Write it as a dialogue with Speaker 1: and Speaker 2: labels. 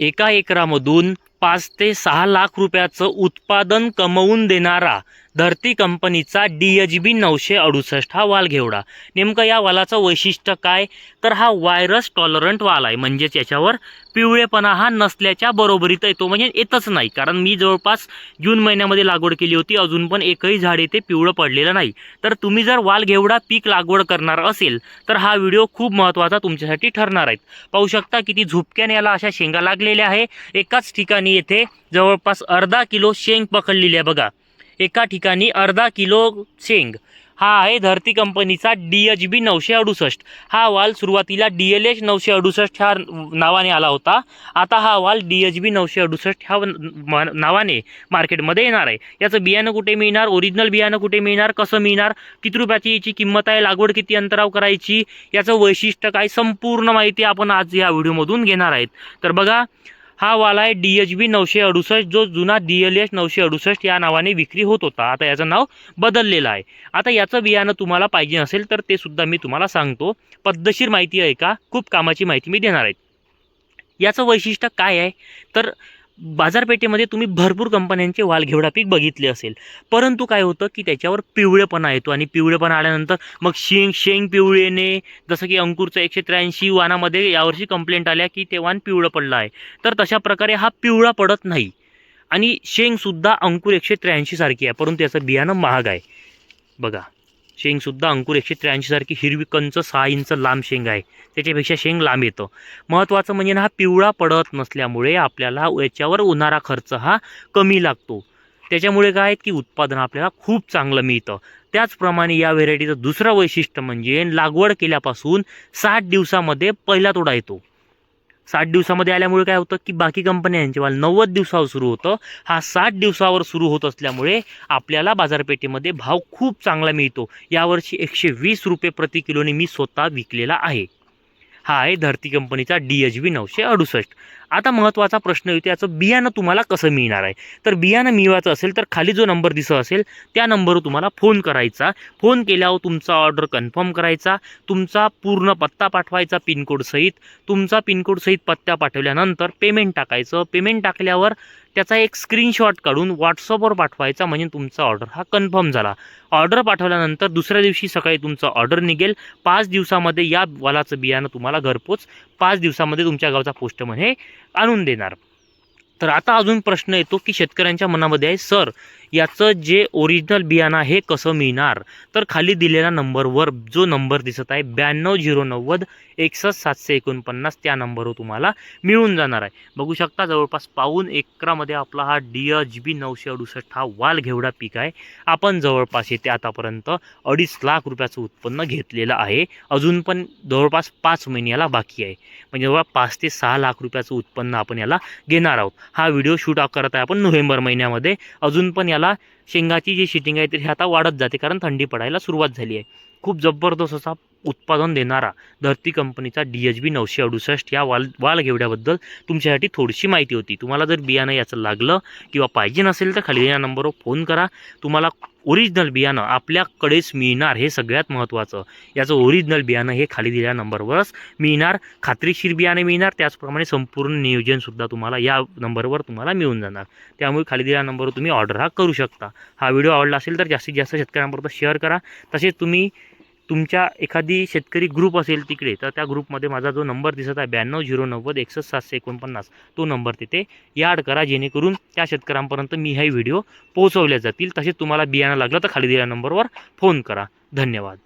Speaker 1: एका एकरामधून पाच ते सहा लाख रुपयाचं उत्पादन कमवून देणारा धरती कंपनीचा डी एच बी नऊशे अडुसष्ट हा वाल घेवडा. नेमकं या वालाचं वैशिष्ट्य काय? तर हा व्हायरस टॉलरंट वाल आहे. म्हणजेच याच्यावर पिवळेपणा हा नसल्याच्या बरोबरीत येतो. म्हणजे येतच नाही. कारण मी जवळपास जून महिन्यामध्ये लागवड केली होती. अजून पण एकही झाड येथे पिवळं पडलेलं नाही. तर तुम्ही जर वाल घेवडा पीक लागवड करणार असेल तर हा व्हिडिओ खूप महत्त्वाचा तुमच्यासाठी ठरणार आहेत पाहू शकता किती झुपक्याने याला अशा शेंगा लागलेल्या आहे. एकाच ठिकाणी येथे जवळपास अर्धा किलो शेंग पकडलेली आहे. बघा. एका ठिकाणी अर्धा किलो शेंग. हा आहे धरती कंपनीचा डी एच बी नऊशे अडुसष्ट. हा वाल सुरुवातीला डी एल एच नऊशे अडुसष्ट ह्या नावाने आला होता. आता हा वाल डी एच बी नऊशे अडुसष्ट ह्या नावाने मार्केटमध्ये येणार आहे. याचं बियाणं कुठे मिळणार? ओरिजिनल बियाणं कुठे मिळणार? कसं मिळणार? किती रुपयाची याची किंमत आहे? लागवड किती अंतराव करायची? याचं वैशिष्ट्य काय? संपूर्ण माहिती आपण आज या व्हिडिओमधून घेणार आहेत. तर बघा हा वाला आहे डी एच बी नऊशे अडुसष्ट जो जुना डी एल एच नऊशे अडुसष्ट या नावाने विक्री होत होता. आता याचं नाव बदललेलं आहे. आता याचं बियाणं तुम्हाला पाहिजे असेल तर ते सुद्धा मी तुम्हाला सांगतो. पद्धतशीर माहिती आहे का? खूप कामाची माहिती मी देणार आहे. याचं वैशिष्ट्य काय आहे? तर बाजारपेठेमध्ये तुम्ही भरपूर कंपन्यांचे वालघेवडा पीक बघितले असेल. परंतु काय होतं की त्याच्यावर पिवळेपणा येतो आणि पिवळेपणा आल्यानंतर मग शेंग शेंग पिवळेने जसं की अंकुरचं एकशे त्र्याऐंशी वानामध्ये यावर्षी कंप्लेंट आल्या की ते वाण पिवळं पडलं आहे. तर तशा प्रकारे हा पिवळा पडत नाही. आणि शेंगसुद्धा अंकुर एकशे त्र्याऐंशी सारखी आहे परंतु याचं बियाणं महाग आहे. बघा. शेंगसुद्धा अंकुर एकशे त्र्याऐंशीसारखी हिरवी कंच सहा इंच लांब शेंग आहे. त्याच्यापेक्षा शेंग लांब येतं. महत्त्वाचं म्हणजे ना हा पिवळा पडत नसल्यामुळे आपल्याला याच्यावर होणारा खर्च हा कमी लागतो. त्याच्यामुळे काय की उत्पादन आपल्याला खूप चांगलं मिळतं. त्याचप्रमाणे या व्हेरायटीचं दुसरं वैशिष्ट्य म्हणजे लागवड केल्यापासून साठ दिवसामध्ये पहिला तोडा येतो. साठ दिवसामध्ये आल्यामुळे काय होतं की बाकी कंपन्यांचे वाल नव्वद दिवसावर सुरू होतं. हा साठ दिवसावर सुरू होत असल्यामुळे आपल्याला बाजारपेठेमध्ये भाव खूप चांगला मिळतो. यावर्षी एकशे वीस रुपये प्रति किलोने मी स्वतः विकलेला आहे. हा आहे धरती कंपनीचा डी एच बी नऊशे अडुसष्ट. आता महत्त्वाचा प्रश्न येतो याचं बियाणं तुम्हाला कसं मिळणार आहे? तर बियाणं मिळवायचं असेल तर खाली जो नंबर दिसत असेल त्या नंबरवर तुम्हाला फोन करायचा. फोन केल्यावर तुमचा ऑर्डर कन्फर्म करायचा. तुमचा पूर्ण पत्ता पाठवायचा पिनकोडसहित. तुमचा पिनकोडसहित पत्ता पाठवल्यानंतर पेमेंट टाकायचं. पेमेंट टाकल्यावर त्याचा एक स्क्रीनशॉट काढून व्हॉट्सअपवर पाठवायचा म्हणजे तुमचा ऑर्डर हा कन्फर्म झाला. ऑर्डर पाठवल्यानंतर दुसऱ्या दिवशी सकाळी तुमचा ऑर्डर निघेल. पाच दिवसामध्ये या वालाचं बियाणं तुम्हाला घरपोच पाच दिवसामध्ये तुमच्या गावचा पोस्टमन हे आणून देणार. तर आता अजून प्रश्न येतो की शेतकऱ्यांच्या मनामध्ये आहे सर याचं जे ओरिजिनल बियाणं आहे कसं मिळणार? तर खाली दिलेल्या नंबरवर जो नंबर दिसत आहे ब्याण्णव झिरो नव्वद एकसष्ट सातशे एकोणपन्नास त्या नंबरवर तुम्हाला मिळून जाणार आहे. बघू शकता जवळपास पाऊन एकरामध्ये आपला हा डी एच बी नऊशे अडुसष्ट हा वाल घेवडा पीक आहे. आपण जवळपास येते आतापर्यंत अडीच लाख रुपयाचं उत्पन्न घेतलेलं आहे. अजून पण जवळपास पाच महिने याला बाकी आहे. म्हणजे जवळ पाच ते सहा लाख रुपयाचं उत्पन्न आपण याला घेणार आहोत. हा व्हिडिओ शूट करत आहे आपण नोव्हेंबर महिन्यामध्ये. अजून पण याला शेंगाची जी शिटिंग आहे ती आता वाढत जाते कारण थंडी पडायला सुरुवात झाली आहे. खूप जबरदस्त असा उत्पादन देणारा धरती कंपनीचा डी एच बी नऊशे अडुसष्ट या वाल वालघेवड्याबद्दल तुमच्यासाठी थोडीशी माहिती होती. तुम्हाला जर बियाणं याचं लागलं किंवा पाहिजे नसेल तर खाली या नंबरवर फोन करा. तुम्हाला ओरिजिनल बियाणं आपल्याकडेच मिळणार हे सगळ्यात महत्त्वाचं. याचं ओरिजिनल बियाणं हे खाली दिलेल्या नंबरवरच मिळणार. खात्रीशीर बियाणे मिळणार. त्याचप्रमाणे संपूर्ण नियोजनसुद्धा तुम्हाला या नंबरवर तुम्हाला मिळून जाणार. त्यामुळे खाली दिलेल्या नंबरवर तुम्ही ऑर्डर हा करू शकता. हा व्हिडिओ आवडला असेल तर जास्तीत जास्त शेतकऱ्यांपर्यंत शेअर करा. तसेच तुम्ही तुमच्या एखादी शेतकरी ग्रुप असेल तिकडे तर त्या ग्रुपमध्ये माझा जो नंबर दिसत आहे ब्याण्णव झिरो नव्वद एकसष्ट सातशे एकोणपन्नास तो नंबर तिथे याड करा जेणेकरून त्या शेतकऱ्यांपर्यंत मी हे व्हिडिओ पोहोचवले जातील. तसेच तुम्हाला बियाणं लागलं तर खाली दिलेल्या नंबरवर फोन करा. धन्यवाद.